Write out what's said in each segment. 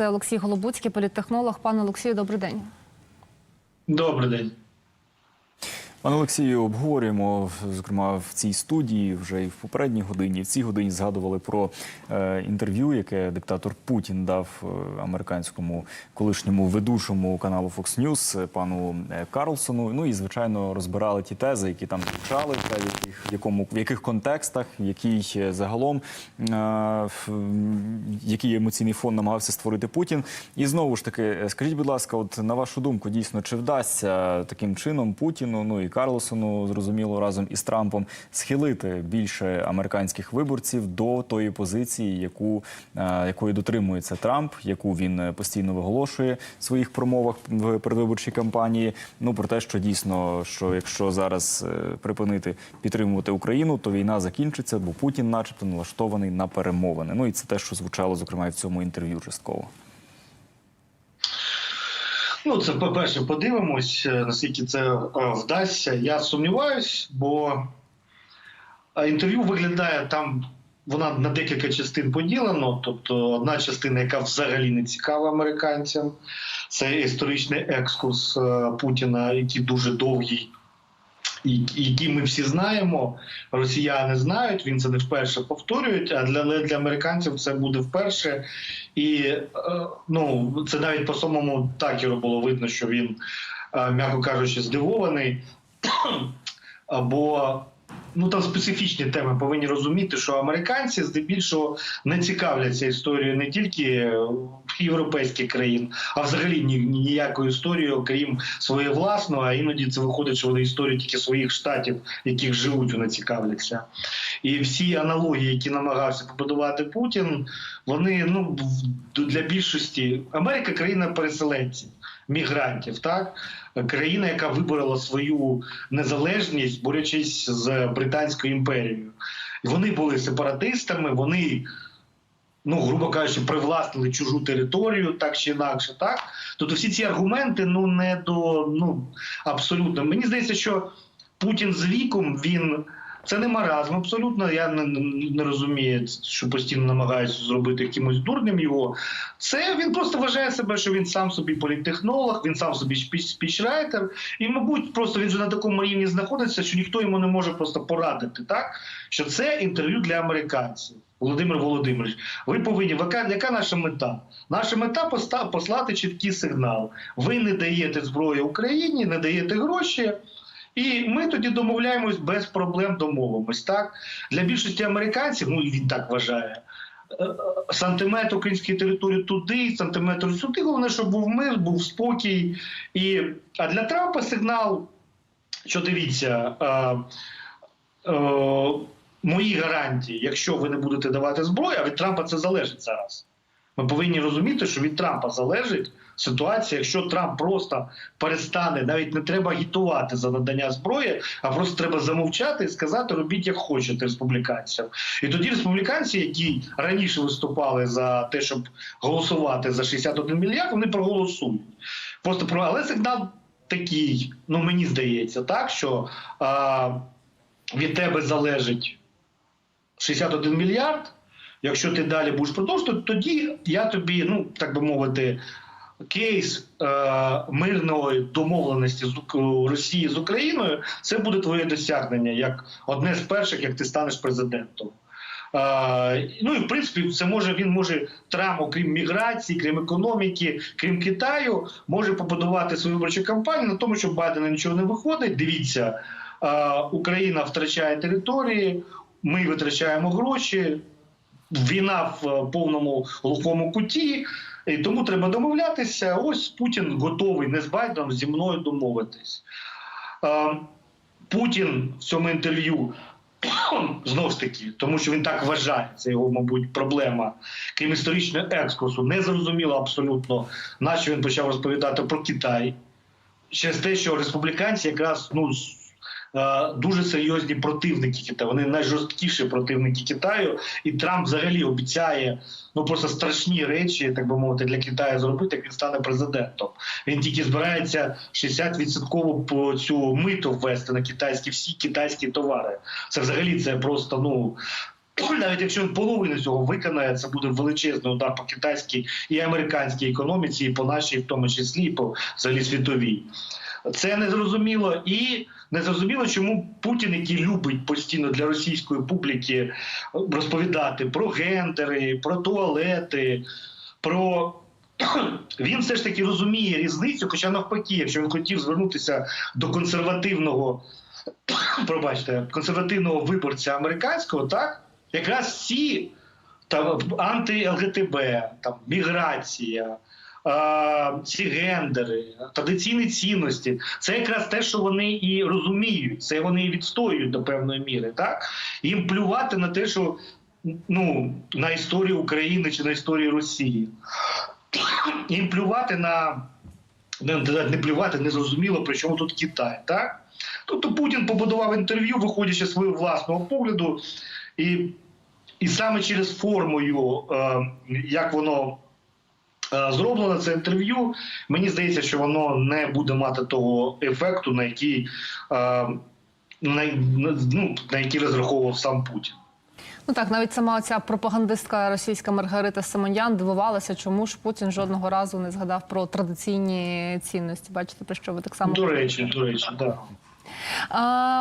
Це Олексій Голобуцький, політтехнолог. Пане Олексію, добрий день. Добрий день. Пане Олексію, обговорюємо зокрема в цій студії вже і в попередній годині. В цій годині згадували про е, інтерв'ю, яке диктатор Путін дав е, американському колишньому ведучому каналу Fox News е, пану е, Карлсону. Ну і звичайно розбирали ті тези, які там звучали, та в яких в якому в яких контекстах, в який загалом е, в- який емоційний фон намагався створити Путін. І знову ж таки, скажіть, будь ласка, от на вашу думку, дійсно, чи вдасться таким чином Путіну, ну і Карлсону, зрозуміло, разом із Трампом схилити більше американських виборців до тої позиції, яку е, якої дотримується Трамп, яку він постійно виголошує в своїх промовах в передвиборчій кампанії. Ну про те, що дійсно, що якщо зараз е, припинити підтримувати Україну, то війна закінчиться, бо Путін, начебто, налаштований на перемовини. Ну і це те, що звучало зокрема і в цьому інтерв'ю частково. Ну, це по-перше, подивимось, е, наскільки це е, вдасться. Я сумніваюсь, бо е, інтерв'ю виглядає там. Вона на декілька частин поділено. Тобто, одна частина, яка взагалі не цікава американцям, це історичний екскурс Путіна, який дуже довгий, і- який ми всі знаємо. Росіяни знають. Він це не вперше повторюють. А для, для американців це буде вперше. І е, ну, це навіть по самому такеру було видно, що він, е, м'яко кажучи, здивований. Або ну там специфічні теми повинні розуміти, що американці здебільшого не цікавляться історією не тільки європейських країн, а взагалі ні, ніякою історією, окрім своєї власної, а іноді це виходить, що вони історії тільки своїх штатів, яких живуть, вони цікавляться. І всі аналогії, які намагався побудувати Путін, вони ну для більшості Америка країна переселенців, мігрантів, так країна, яка виборола свою незалежність, борючись з британською імперією. Вони були сепаратистами, вони. Ну, грубо кажучи, привласнили чужу територію, так чи інакше, так. Тобто всі ці аргументи ну не до ну абсолютно. Мені здається, що Путін з віком він це не маразм. Абсолютно я не, не- розумію, що постійно намагаються зробити якимось дурним його. Це він просто вважає себе, що він сам собі політтехнолог, він сам собі спічрайтер, і, мабуть, просто він вже на такому рівні знаходиться, що ніхто йому не може просто порадити, так що це інтерв'ю для американців. Володимир Володимирович, ви повинні яка, яка наша мета? Наша мета послати чіткий сигнал. Ви не даєте зброю Україні, не даєте гроші. І ми тоді домовляємось без проблем, домовимось. Так для більшості американців, ну і він так вважає. е, е, Сантиметр української території туди, сантиметр сюди. Головне, щоб був мир, був спокій. І а для Трампа сигнал, що дивіться, е, е, мої гарантії, якщо ви не будете давати зброю, а від Трампа це залежить зараз. Ми повинні розуміти, що від Трампа залежить ситуація, якщо Трамп просто перестане, навіть не треба агітувати за надання зброї, а просто треба замовчати і сказати, робіть як хочете республіканцям. І тоді республіканці, які раніше виступали за те, щоб голосувати за 61 мільярд, вони проголосують. Просто про але сигнал такий, ну мені здається, так що а, від тебе залежить 61 мільярд. Якщо ти далі будеш продовжувати, тоді я тобі, ну так би мовити, кейс е, мирної домовленості з Росії з Україною, це буде твоє досягнення як одне з перших, як ти станеш президентом. Е, ну і в принципі, це може він може Трамп, окрім міграції, крім економіки, крім Китаю, може побудувати свою виборчу кампанію на тому, що Байдена нічого не виходить. Дивіться, е, Україна втрачає території, ми витрачаємо гроші. Війна в е, повному глухому куті, і тому треба домовлятися. Ось Путін готовий не з Байденом зі мною домовитись. Е, Путін в цьому інтерв'ю знову ж таки, тому що він так вважає, це його, мабуть, проблема. Крім історичного екскурсу, не зрозуміло абсолютно, на він почав розповідати про Китай. Через те, що республіканці якраз ну дуже серйозні противники Китаю. Вони найжорсткіші противники Китаю, і Трамп взагалі обіцяє ну просто страшні речі, так би мовити, для Китаю зробити, як він стане президентом. Він тільки збирається 60% по цю миту ввести на китайські всі китайські товари. Це взагалі це просто ну. навіть якщо він половину цього виконає, це буде величезний удар по китайській і американській економіці, і по нашій, в тому числі, і по взагалі світовій. Це незрозуміло і незрозуміло, чому Путін, який любить постійно для російської публіки розповідати про гендери, про туалети, про він все ж таки розуміє різницю, хоча навпаки, якщо він хотів звернутися до консервативного, пробачте, консервативного виборця американського, так якраз всі там анти-ЛГТБ, там міграція. Ці гендери, традиційні цінності, це якраз те, що вони і розуміють, це вони і відстоюють до певної міри. Так їм плювати на те, що ну на історію України чи на історію Росії їм плювати на не, не плювати, не зрозуміло, при чому тут Китай. Так? Тобто Путін побудував інтерв'ю, виходячи з свого власного погляду, і, і саме через формою, е, як воно зроблено, це інтерв'ю, мені здається, що воно не буде мати того ефекту, на який, е, на, ну, на який розраховував сам Путін. Ну так, навіть сама ця пропагандистка російська Маргарита Симонян дивувалася, чому ж Путін жодного разу не згадав про традиційні цінності. Бачите, про що ви так само До речі, до речі, так. Да.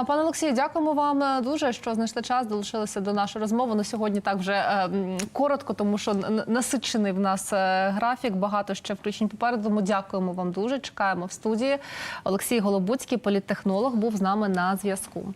Пане Олексію, дякуємо вам е, дуже, що знайшли час, долучилися до нашої розмови. На сьогодні так вже е, коротко, тому що насичений в нас е, графік. Багато ще включень попереду. Ми дякуємо вам дуже. Чекаємо в студії. Олексій Голобуцький, політтехнолог, був з нами на зв'язку.